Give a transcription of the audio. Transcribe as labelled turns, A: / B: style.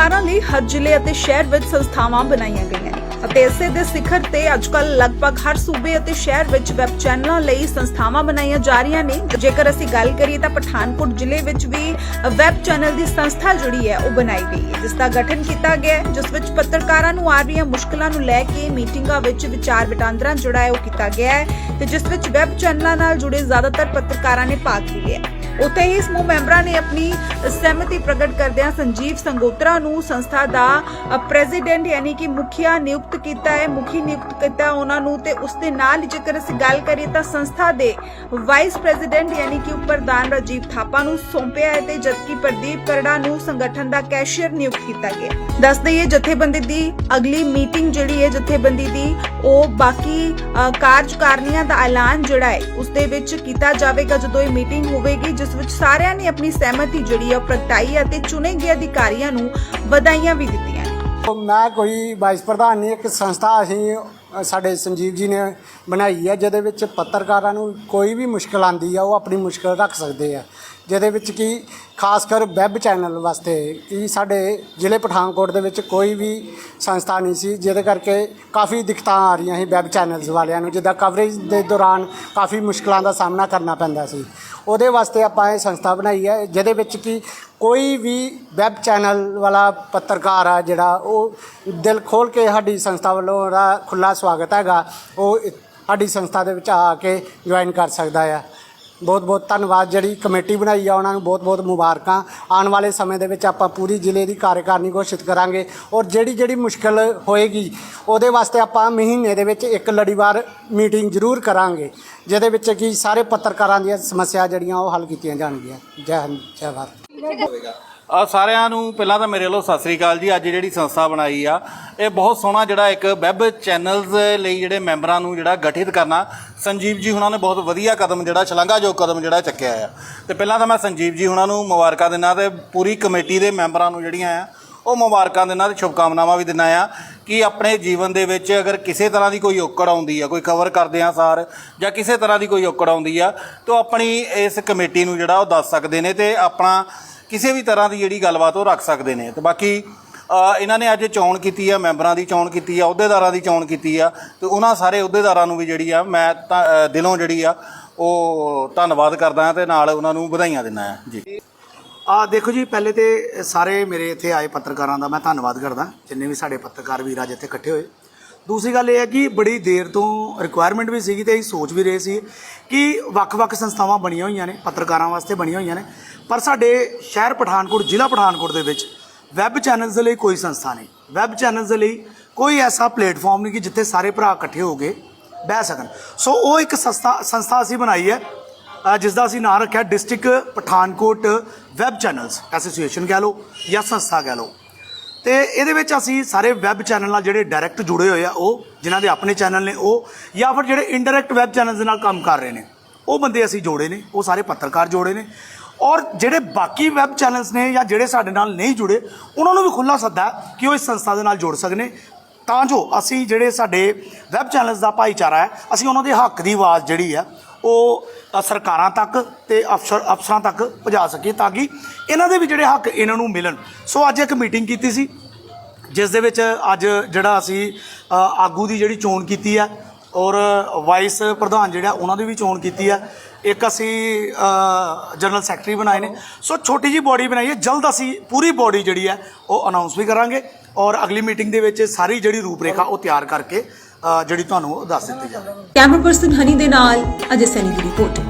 A: ਹਰ ਜ਼ਿਲ੍ਹੇ ਅਤੇ ਸ਼ਹਿਰ ਵਿੱਚ ਸੰਸਥਾਵਾਂ ਬਣਾਈਆਂ ਗਈਆਂ ਨੇ। ਅਤੇ ਇਸੇ ਦੇ ਸਿਖਰ ਤੇ ਅੱਜਕੱਲ ਲਗਭਗ ਹਰ ਸੂਬੇ ਅਤੇ ਸ਼ਹਿਰ ਵਿੱਚ ਵੈਬ ਚੈਨਲਾਂ ਲਈ ਸੰਸਥਾਵਾਂ ਬਣਾਈਆਂ ਜਾ ਰਹੀਆਂ ਨੇ। ਜੇਕਰ ਅਸੀਂ ਗੱਲ ਕਰੀਏ ਤਾਂ ਪਠਾਨਕੋਟ ਜ਼ਿਲ੍ਹੇ ਵਿੱਚ ਵੀ ਵੈਬ ਚੈਨਲ ਦੀ ਸੰਸਥਾ ਜਿਹੜੀ ਹੈ, ਉਹ ਬਣਾਈ ਗਈ ਹੈ, ਜਿਸ ਦਾ ਗਠਨ ਕੀਤਾ ਗਿਆ ਹੈ, ਜਿਸ ਵਿੱਚ ਪੱਤਰਕਾਰਾਂ ਨੂੰ ਆ ਰਹੀਆਂ ਮੁਸ਼ਕਲਾਂ ਨੂੰ ਲੈ ਕੇ ਮੀਟਿੰਗਾਂ ਵਿੱਚ ਵਿਚਾਰ ਵਟਾਂਦਰਾ ਜਿਹੜਾ ਹੈ, ਉਹ ਕੀਤਾ ਗਿਆ ਹੈ ਤੇ ਜਿਸ ਵਿੱਚ ਵੈਬ ਚੈਨਲਾਂ ਨਾਲ ਜੁੜੇ ਜ਼ਿਆਦਾਤਰ ਪੱਤਰਕਾਰਾਂ ਨੇ ਭਾਗ ਲਿਆ। ਉੱਥੇ ਹੀ ਸਮੂਹ ਮੈਂਬਰਾਂ ਨੇ ਆਪਣੀ ਸਹਿਮਤੀ ਪ੍ਰਗਟ ਕਰਦਿਆਂ ਸੰਜੀਵ ਸੰਗੋਤਰਾ ਨੂੰ ਸੰਸਥਾ ਦਾ ਪ੍ਰੈਜ਼ੀਡੈਂਟ ਯਾਨੀ ਕਿ ਮੁਖੀਆ ਨਿਯੁਕਤ ਕੀਤਾ ਹੈ ਮੁਖੀ ਨਿਯੁਕਤ ਕੀਤਾ ਉਹਨਾਂ ਨੂੰ ਤੇ ਉਸ ਦੇ ਨਾਲ ਜੇਕਰ ਅਸੀਂ ਗੱਲ ਕਰੀਏ ਤਾਂ ਸੰਸਥਾ ਦੇ ਵਾਈਸ ਪ੍ਰੈਜ਼ੀਡੈਂਟ ਯਾਨੀ ਕਿ ਉਪ ਰਾਜੀਵ ਥਾਪਾ ਨੂੰ ਸੌਂਪਿਆ ਹੈ ਤੇ ਜਦਕਿ ਪ੍ਰਦੀਪ ਕਰੜਾ ਨੂੰ ਸੰਗਠਨ ਦਾ ਕੈਸ਼ੀਅਰ ਨਿਯੁਕਤ ਕੀਤਾ ਗਿਆ ਦੱਸ ਦਈਏ ਜਥੇਬੰਦੀ ਦੀ ਅਗਲੀ ਮੀਟਿੰਗ ਜਿਹੜੀ ਹੈ ਜਥੇਬੰਦੀ ਦੀ ਉਹ ਬਾਕੀ ਅ, ਕਾਰਜਕਾਰਨੀਆਂ ਦਾ ਐਲਾਨ ਜਿਹੜਾ ਹੈ ਉਸ ਦੇ ਵਿੱਚ ਕੀਤਾ ਜਾਵੇਗਾ ਜਦੋਂ ਇਹ ਮੀਟਿੰਗ ਹੋਵੇਗੀ ਜਿਸ ਵਿੱਚ ਸਾਰਿਆਂ ਨੇ ਆਪਣੀ ਸਹਿਮਤੀ ਜਿਹੜੀ ਆ ਉਹ ਪ੍ਰਗਟਾਈ ਹੈ ਅਤੇ ਚੁਣੇ ਗਏ ਅਧਿਕਾਰੀਆਂ ਨੂੰ ਵਧਾਈਆਂ ਵੀ ਦਿੱਤੀਆਂ
B: ਮੈਂ ਕੋਈ ਵਾਈਸ ਪ੍ਰਧਾਨ ਨਹੀਂ, ਇੱਕ ਸੰਸਥਾ ਅਸੀਂ ਸਾਡੇ ਸੰਜੀਵ ਜੀ ਨੇ ਬਣਾਈ ਹੈ ਜਿਹਦੇ ਵਿੱਚ ਪੱਤਰਕਾਰਾਂ ਨੂੰ ਕੋਈ ਵੀ ਮੁਸ਼ਕਲ ਆਂਦੀ ਆ, ਉਹ ਆਪਣੀ ਮੁਸ਼ਕਲ ਰੱਖ ਸਕਦੇ ਆ। ਜਿਹਦੇ ਵਿੱਚ ਕੀ, ਖਾਸ ਕਰ ਵੈਬ ਚੈਨਲ ਵਾਸਤੇ, ਕਿ ਸਾਡੇ ਜ਼ਿਲ੍ਹੇ ਪਠਾਨਕੋਟ ਦੇ ਵਿੱਚ ਕੋਈ ਵੀ ਸੰਸਥਾ ਨਹੀਂ ਸੀ, ਜਿਹਦੇ ਕਰਕੇ ਕਾਫੀ ਦਿੱਕਤਾਂ ਆ ਰਹੀਆਂ ਸੀ ਵੈਬ ਚੈਨਲਸ ਵਾਲਿਆਂ ਨੂੰ, ਜਿੱਦਾਂ ਕਵਰੇਜ ਦੇ ਦੌਰਾਨ ਕਾਫੀ ਮੁਸ਼ਕਲਾਂ ਦਾ ਸਾਹਮਣਾ ਕਰਨਾ ਪੈਂਦਾ ਸੀ। ਉਹਦੇ ਵਾਸਤੇ ਆਪਾਂ ਇਹ ਸੰਸਥਾ ਬਣਾਈ ਹੈ, ਜਿਹਦੇ ਵਿੱਚ ਕਿ ਕੋਈ ਵੀ ਵੈਬ ਚੈਨਲ ਵਾਲਾ ਪੱਤਰਕਾਰ ਆ ਜਿਹੜਾ, ਉਹ ਦਿਲ ਖੋਲ ਕੇ ਸਾਡੀ ਸੰਸਥਾ ਵੱਲੋਂ ਉਹਦਾ ਖੁੱਲਾ ਸਵਾਗਤ ਹੈਗਾ, ਉਹ ਸਾਡੀ ਸੰਸਥਾ ਦੇ ਵਿੱਚ ਆ ਕੇ ਜੁਆਇਨ ਕਰ ਸਕਦਾ ਆ। ਬਹੁਤ ਬਹੁਤ ਧੰਨਵਾਦ। ਜਿਹੜੀ ਕਮੇਟੀ ਬਣਾਈ ਆ, ਉਹਨਾਂ ਨੂੰ ਬਹੁਤ ਬਹੁਤ ਮੁਬਾਰਕਾਂ। ਆਉਣ ਵਾਲੇ ਸਮੇਂ ਦੇ ਵਿੱਚ ਆਪਾਂ ਪੂਰੀ ਜ਼ਿਲ੍ਹੇ ਦੀ ਕਾਰਜਕਾਰਨੀ ਘੋਸ਼ਿਤ ਕਰਾਂਗੇ। ਔਰ ਜਿਹੜੀ ਜਿਹੜੀ ਮੁਸ਼ਕਲ ਹੋਏਗੀ, ਉਹਦੇ ਵਾਸਤੇ ਆਪਾਂ ਮਹੀਨੇ ਦੇ ਵਿੱਚ ਇੱਕ ਲੜੀਵਾਰ ਮੀਟਿੰਗ ਜ਼ਰੂਰ ਕਰਾਂਗੇ, ਜਿਹਦੇ ਵਿੱਚ ਕਿ ਸਾਰੇ ਪੱਤਰਕਾਰਾਂ ਦੀਆਂ ਸਮੱਸਿਆ ਜਿਹੜੀਆਂ ਉਹ ਹੱਲ ਕੀਤੀਆਂ ਜਾਣਗੀਆਂ। ਜੈ ਹਿੰਦ, ਜੈ ਭਾਰਤ।
C: ਆ ਸਾਰਿਆਂ ਨੂੰ ਪਹਿਲਾਂ ਤਾਂ ਮੇਰੇ ਵੱਲੋਂ ਸਤਿ ਸ੍ਰੀ ਅਕਾਲ ਜੀ। ਅੱਜ ਜਿਹੜੀ ਸੰਸਥਾ ਬਣਾਈ ਆ, ਇਹ ਬਹੁਤ ਸੋਹਣਾ ਜਿਹੜਾ ਇੱਕ ਵੈਬ ਚੈਨਲਸ ਲਈ ਜਿਹੜੇ ਮੈਂਬਰਾਂ ਨੂੰ ਜਿਹੜਾ ਗਠਿਤ ਕਰਨਾ, ਸੰਜੀਵ ਜੀ ਹੁਣਾਂ ਨੇ ਬਹੁਤ ਵਧੀਆ ਕਦਮ ਜਿਹੜਾ, ਸ਼ਲਾਘਾਯੋਗ ਕਦਮ ਜਿਹੜਾ ਚੱਕਿਆ ਆ। ਤੇ ਪਹਿਲਾਂ ਤਾਂ ਮੈਂ ਸੰਜੀਵ ਜੀ ਹੁਣਾਂ ਨੂੰ ਮੁਬਾਰਕਾਂ ਦਿੰਦਾ ਤੇ ਪੂਰੀ ਕਮੇਟੀ ਦੇ ਮੈਂਬਰਾਂ ਨੂੰ ਜਿਹੜੀਆਂ ਆ, ਉਹ ਮੁਬਾਰਕਾਂ ਦਿੰਦਾ ਤੇ ਸ਼ੁਭਕਾਮਨਾਵਾਂ ਵੀ ਦਿੰਦਾ ਆ ਕਿ ਆਪਣੇ ਜੀਵਨ ਦੇ ਵਿੱਚ ਅਗਰ ਕਿਸੇ ਤਰ੍ਹਾਂ ਦੀ ਕੋਈ ਔਕੜ ਆਉਂਦੀ ਆ, ਕੋਈ ਕਵਰ ਕਰਦੇ ਆ ਸਾਰ ਜਾਂ ਕਿਸੇ ਤਰ੍ਹਾਂ ਦੀ ਕੋਈ ਔਕੜ ਆਉਂਦੀ ਆ, ਤਾਂ ਉਹ ਆਪਣੀ ਇਸ ਕਮੇਟੀ ਨੂੰ ਜਿਹੜਾ ਉਹ ਦੱਸ ਸਕਦੇ ਨੇ ਤੇ ਆਪਣਾ ਕਿਸੇ ਵੀ ਤਰ੍ਹਾਂ ਦੀ ਜਿਹੜੀ ਗੱਲਬਾਤ ਉਹ ਰੱਖ ਸਕਦੇ ਨੇ। ਤੇ ਬਾਕੀ ਇਹਨਾਂ ਨੇ ਅੱਜ ਚੋਣ ਕੀਤੀ ਆ ਮੈਂਬਰਾਂ ਦੀ ਚੋਣ ਕੀਤੀ ਆ ਅਹੁਦੇਦਾਰਾਂ ਦੀ ਚੋਣ ਕੀਤੀ ਆ। ਤੇ ਉਹਨਾਂ ਸਾਰੇ ਅਹੁਦੇਦਾਰਾਂ ਨੂੰ ਵੀ ਜਿਹੜੀ ਆ ਮੈਂ ਤਾਂ, ਦਿਲੋਂ ਜਿਹੜੀ ਆ ਉਹ ਧੰਨਵਾਦ ਕਰਦਾ ਹਾਂ ਤੇ ਨਾਲ ਉਹਨਾਂ ਨੂੰ ਵਧਾਈਆਂ ਦਿੰਦਾ ਆ ਜੀ।
D: ਆ ਦੇਖੋ ਜੀ ਪਹਿਲੇ ਤੇ ਸਾਰੇ ਮੇਰੇ ਇੱਥੇ ਆਏ ਪੱਤਰਕਾਰਾਂ ਦਾ ਮੈਂ ਧੰਨਵਾਦ ਕਰਦਾ ਜਿੰਨੇ ਵੀ ਸਾਡੇ ਪੱਤਰਕਾਰ ਵੀਰ ਅੱਜ ਇੱਥੇ ਇਕੱਠੇ ਹੋਏ। ਦੂਸਰੀ ਗੱਲ ਇਹ ਹੈ ਕਿ ਬੜੀ ਦੇਰ ਤੋਂ ਰਿਕੁਆਇਰਮੈਂਟ ਵੀ ਸੀਗੀ ਤੇ ਅਸੀਂ ਸੋਚ ਵੀ ਰਹੇ ਸੀ ਕਿ ਵੱਖ-ਵੱਖ ਸੰਸਥਾਵਾਂ ਬਣੀਆਂ ਹੋਈਆਂ ਨੇ ਪੱਤਰਕਾਰਾਂ ਵਾਸਤੇ ਬਣੀਆਂ ਹੋਈਆਂ ਨੇ ਪਰ ਸਾਡੇ ਸ਼ਹਿਰ ਪਠਾਨਕੋਟ ਜ਼ਿਲ੍ਹਾ ਪਠਾਨਕੋਟ ਦੇ ਵਿੱਚ ਵੈਬ ਚੈਨਲਸ ਦੇ ਲਈ ਕੋਈ ਸੰਸਥਾ ਨਹੀਂ। ਵੈਬ ਚੈਨਲਸ ਦੇ ਲਈ ਕੋਈ ਐਸਾ ਪਲੇਟਫਾਰਮ ਨਹੀਂ ਕਿ ਜਿੱਥੇ ਸਾਰੇ ਭਰਾ ਇਕੱਠੇ ਹੋ ਕੇ ਬਹਿ ਸਕਣ। ਸੋ ਉਹ ਇੱਕ ਸੰਸਥਾ ਸੰਸਥਾ ਅਸੀਂ ਬਣਾਈ ਹੈ ਅ, ਜਿਸ ਦਾ ਅਸੀਂ ਨਾਂ ਰੱਖਿਆ district Pathankot web channels association ਕਹਿ ਲਓ ਜਾਂ ਸੰਸਥਾ ਕਹਿ ਲਓ। ਤੇ ਇਹਦੇ ਵਿੱਚ ਅਸੀਂ ਸਾਰੇ ਵੈਬ ਚੈਨਲ ਨਾਲ ਜਿਹੜੇ ਡਾਇਰੈਕਟ ਜੁੜੇ ਹੋਏ ਆ, ਉਹ ਜਿਨ੍ਹਾਂ ਦੇ ਆਪਣੇ ਚੈਨਲ ਨੇ ਉਹ, ਜਾਂ ਫਿਰ ਜਿਹੜੇ ਇਨਡਾਇਰੈਕਟ ਵੈਬ ਚੈਨਲਸ ਦੇ ਨਾਲ ਕੰਮ ਕਰ ਰਹੇ ਨੇ, ਉਹ ਬੰਦੇ ਅਸੀਂ ਜੋੜੇ ਨੇ, ਉਹ ਸਾਰੇ ਪੱਤਰਕਾਰ ਜੋੜੇ ਨੇ। ਔਰ ਜਿਹੜੇ ਬਾਕੀ ਵੈਬ ਚੈਨਲਸ ਨੇ ਜਾਂ ਜਿਹੜੇ ਸਾਡੇ ਨਾਲ ਨਹੀਂ ਜੁੜੇ, ਉਹਨਾਂ ਨੂੰ ਵੀ ਖੁੱਲਾ ਸੱਦਾ ਕਿ ਉਹ ਇਸ ਸੰਸਥਾ ਦੇ ਨਾਲ ਜੁੜ ਸਕਣੇ। ਤਾਂ ਜੋ ਅਸੀਂ ਜਿਹੜੇ ਸਾਡੇ ਵੈਬ ਚੈਨਲਸ ਦਾ ਭਾਈਚਾਰਾ ਹੈ, ਅਸੀਂ ਉਹਨਾਂ ਦੇ ਹੱਕ ਦੀ ਆਵਾਜ਼ ਜਿਹੜੀ ਆ ਉਹ ਸਰਕਾਰਾਂ ਤੱਕ ਤੇ ਅਫਸਰ, ਅਫਸਰਾਂ ਤੱਕ ਪਹੁੰਚਾ ਸਕੀਏ ਤਾਂ ਕਿ ਇਹਨਾਂ ਦੇ ਵੀ ਜਿਹੜੇ ਹੱਕ ਇਹਨਾਂ ਨੂੰ ਮਿਲਣ। ਸੋ ਅੱਜ ਇੱਕ ਮੀਟਿੰਗ ਕੀਤੀ ਸੀ, ਜਿਸ ਦੇ ਵਿੱਚ ਅੱਜ ਜਿਹੜਾ ਅਸੀਂ ਆਗੂ ਦੀ ਜਿਹੜੀ ਚੋਣ ਕੀਤੀ ਹੈ ਔਰ ਵਾਈਸ ਪ੍ਰਧਾਨ ਜਿਹੜਾ ਉਹਨਾਂ ਦੀ ਵੀ ਚੋਣ ਕੀਤੀ ਹੈ ਇੱਕ ਅਸੀਂ ਜਨਰਲ ਸੈਕਟਰੀ ਬਣਾਏ ਨੇ। ਸੋ ਛੋਟੀ ਜੀ ਬੋਡੀ ਬਣਾਈ ਹੈ ਜਲਦ ਅਸੀਂ ਪੂਰੀ ਬੋਡੀ ਜਿਹੜੀ ਹੈ ਉਹ ਅਨਾਉਂਸ ਵੀ ਕਰਾਂਗੇ ਔਰ ਅਗਲੀ ਮੀਟਿੰਗ ਦੇ ਵਿੱਚ ਸਾਰੀ ਜਿਹੜੀ ਰੂਪਰੇਖਾ ਉਹ ਤਿਆਰ ਕਰਕੇ ਜਿਹੜੀ ਤੁਹਾਨੂੰ ਉਹ ਦੱਸ ਦਿੱਤੀ ਜਾਵੇ।
E: ਕੈਮਰਾ ਪਰਸਨ ਹਨੀ ਦੇ ਨਾਲ ਅਜੇ ਸੈਨੀ ਦੀ ਰਿਪੋਰਟ।